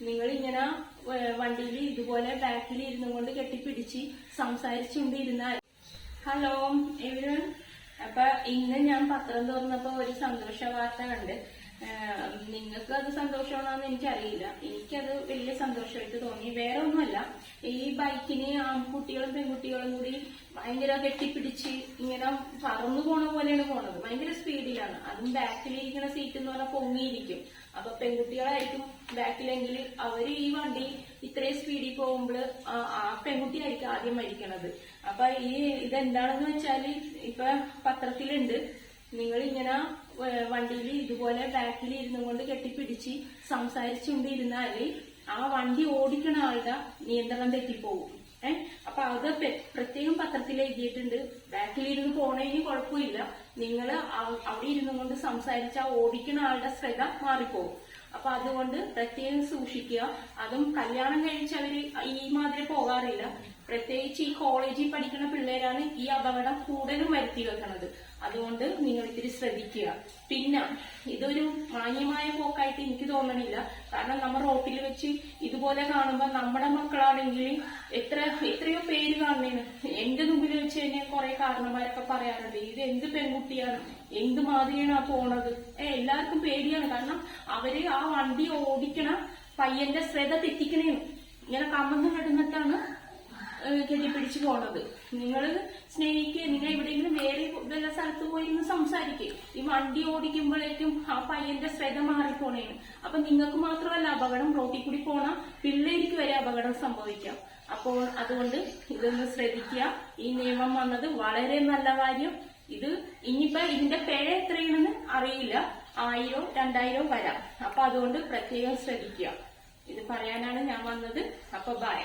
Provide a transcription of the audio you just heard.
നിങ്ങൾ ഇങ്ങനെ വണ്ടിയിൽ ഇതുപോലെ ബാക്കിൽ ഇരുന്നു കൊണ്ട് കെട്ടിപ്പിടിച്ച് സംസാരിച്ചുകൊണ്ടിരുന്നാൽ ഹലോ എവിടെ അപ്പൊ ഇന്ന് ഞാൻ പത്രം തുറന്നപ്പോ ഒരു സന്തോഷ വാർത്ത കണ്ട്. നിങ്ങൾക്ക് അത് സന്തോഷമാണെന്ന് എനിക്കറിയില്ല. എനിക്കത് വലിയ സന്തോഷമായിട്ട് തോന്നി. വേറെ ഒന്നുമല്ല. ഈ ബൈക്കിന് ആൺകുട്ടികളും പെൺകുട്ടികളും കൂടി ഭയങ്കര കെട്ടിപ്പിടിച്ച് ഇങ്ങനെ പറന്നു പോണ പോലെയാണ് പോണത്. ഭയങ്കര സ്പീഡിലാണ് അതും ബാക്കിലിരിക്കുന്ന സീറ്റ് എന്ന് പറഞ്ഞാൽ പൊങ്ങിയിരിക്കും. അപ്പൊ പെൺകുട്ടികളായിരിക്കും ബാക്കിലെങ്കിൽ അവർ ഈ വണ്ടി ഇത്രയും സ്പീഡിൽ പോകുമ്പോൾ ആ പെൺകുട്ടിയായിരിക്കും ആദ്യം മരിക്കണത്. അപ്പൊ ഈ ഇതെന്താണെന്ന് വെച്ചാൽ ഇപ്പൊ പത്രത്തിലുണ്ട്. നിങ്ങൾ ഇങ്ങനെ വണ്ടിയിൽ ഇതുപോലെ ബാക്കിൽ ഇരുന്നു കൊണ്ട് കെട്ടിപ്പിടിച്ച് സംസാരിച്ചുകൊണ്ടിരുന്നാൽ ആ വണ്ടി ഓടിക്കണ ആളുടെ നിയന്ത്രണം തെറ്റിപ്പോകും ഏഹ് അപ്പൊ അത് പ്രത്യേകം പത്രത്തിൽ എഴുതിയിട്ടുണ്ട്. ബാക്കിൽ ഇരുന്ന് പോണേനും കുഴപ്പമില്ല. നിങ്ങൾ അവിടെ ഇരുന്നു കൊണ്ട് സംസാരിച്ച ഓടിക്കുന്ന ആളുടെ ശ്രദ്ധ മാറിപ്പോകും അപ്പൊ അതുകൊണ്ട് പ്രത്യേകം സൂക്ഷിക്കുക. അതും കല്യാണം കഴിച്ചവര് ഈ മാതിരി പോകാറില്ല. പ്രത്യേകിച്ച് ഈ കോളേജിൽ പഠിക്കുന്ന പിള്ളേരാണ് ഈ അപകടം കൂടുതലും വരുത്തി വെക്കുന്നത്. അതുകൊണ്ട് നിങ്ങൾ ഇത്തിരി ശ്രദ്ധിക്കുക. പിന്നെ ഇതൊരു മാന്യമായ പോക്കായിട്ട് എനിക്ക് തോന്നണില്ല. കാരണം നമ്മൾ റോട്ടിൽ വെച്ച് ഇതുപോലെ കാണുമ്പോൾ നമ്മുടെ മക്കളാണെങ്കിൽ എത്ര എത്രയോ പേര് കാണുന്നതിന് എന്റെ മുമ്പിൽ വെച്ച് തന്നെ കുറെ കാരണന്മാരൊക്കെ പറയാറുണ്ട്. ഇത് എന്ത് പെൺകുട്ടിയാണ്? എന്ത് മാതിരിയാണ് ആ പോണത്? ഏ എല്ലാവർക്കും പേടിയാണ്. കാരണം അവർ ആ വണ്ടി ഓടിക്കണ പയ്യന്റെ ശ്രദ്ധ തെറ്റിക്കണേന്ന് ഇങ്ങനെ കമന്ന് കിടന്നിട്ടാണ് കെട്ടിപ്പിടിച്ച് പോണത്. നിങ്ങൾ സ്നേഹിക്കുക നിങ്ങൾ എവിടെയെങ്കിലും വേറെ വല്ല സ്ഥലത്ത് പോയി ഇരുന്ന് സംസാരിക്കുക ഈ വണ്ടി ഓടിക്കുമ്പോഴേക്കും ആ പയ്യന്റെ ശ്രദ്ധ മാറിപ്പോണേന്. അപ്പൊ നിങ്ങൾക്ക് മാത്രമല്ല അപകടം റോട്ടിൽ കൂടി പോണ പിള്ളേർക്ക് വരെ അപകടം സംഭവിക്കാം. അപ്പോൾ അതുകൊണ്ട് ഇതൊന്ന് ശ്രദ്ധിക്കുക. ഈ നിയമം വന്നത് വളരെ നല്ല കാര്യം. ഇത് ഇനിയിപ്പോ ഇതിന്റെ പിഴ എത്രയാണെന്ന് അറിയില്ല. ആയിരോ രണ്ടായിരോ വരാം. അപ്പൊ അതുകൊണ്ട് പ്രത്യേകം ശ്രദ്ധിക്കുക. ഇത് പറയാനാണ് ഞാൻ വന്നത്. അപ്പൊ ബൈ